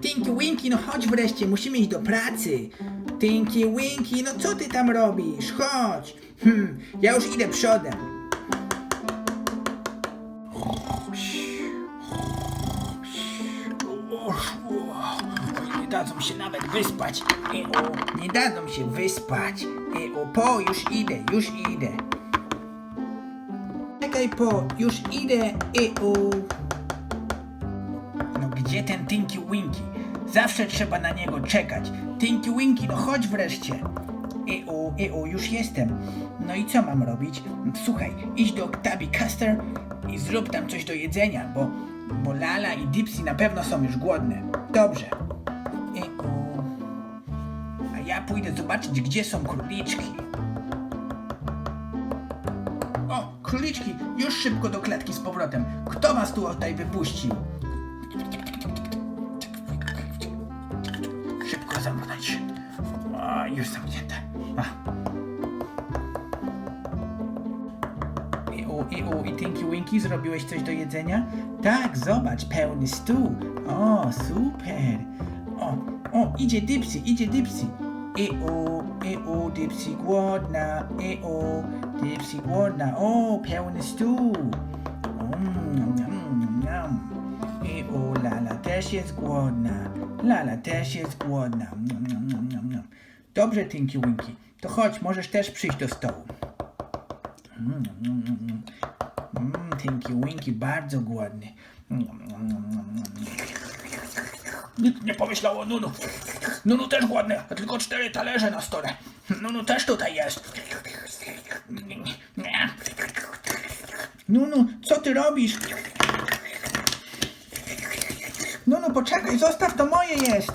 Tinky Winky, no chodź wreszcie, musimy iść do pracy. Tinky Winky, no co ty tam robisz? Chodź. Hmm, ja już idę przodem. Nie dadzą się nawet wyspać. E-o, nie dadzą się wyspać. E-o, po, już idę, już idę. Czekaj po, już idę. E-o. Gdzie ten Tinky Winky? Zawsze trzeba na niego czekać. Tinky Winky, no chodź wreszcie. E-o, e-o, już jestem. No i co mam robić? Słuchaj, idź do Octavii Caster i zrób tam coś do jedzenia, bo, bo Lala i Dipsy na pewno są już głodne. Dobrze. E-o. A ja pójdę zobaczyć, gdzie są króliczki. O, króliczki, już szybko do klatki z powrotem. Kto was tu tutaj wypuścił? Zamknąć. O, już zamknięte. I, u, I, Tinky Winky, zrobiłeś coś do jedzenia? Tak, zobacz, pełny stół. O, super. O, o, idzie Dipsy, idzie Dipsy. I u, i u, Dipsy głodna. I u, Dipsy głodna. O, pełny stół. Mm, mm, mm. I u, Lala też jest głodna. Lala też jest głodna. Dobrze, Tinky Winky. To chodź, możesz też przyjść do stołu. Mm, mm, mm, mm. Tinky Winky bardzo głodny. Nikt nie pomyślał o Nunu. Nunu też głodny, a tylko cztery talerze na stole. Nunu też tutaj jest. Nunu, co ty robisz? Nunu, poczekaj, zostaw, to moje jest.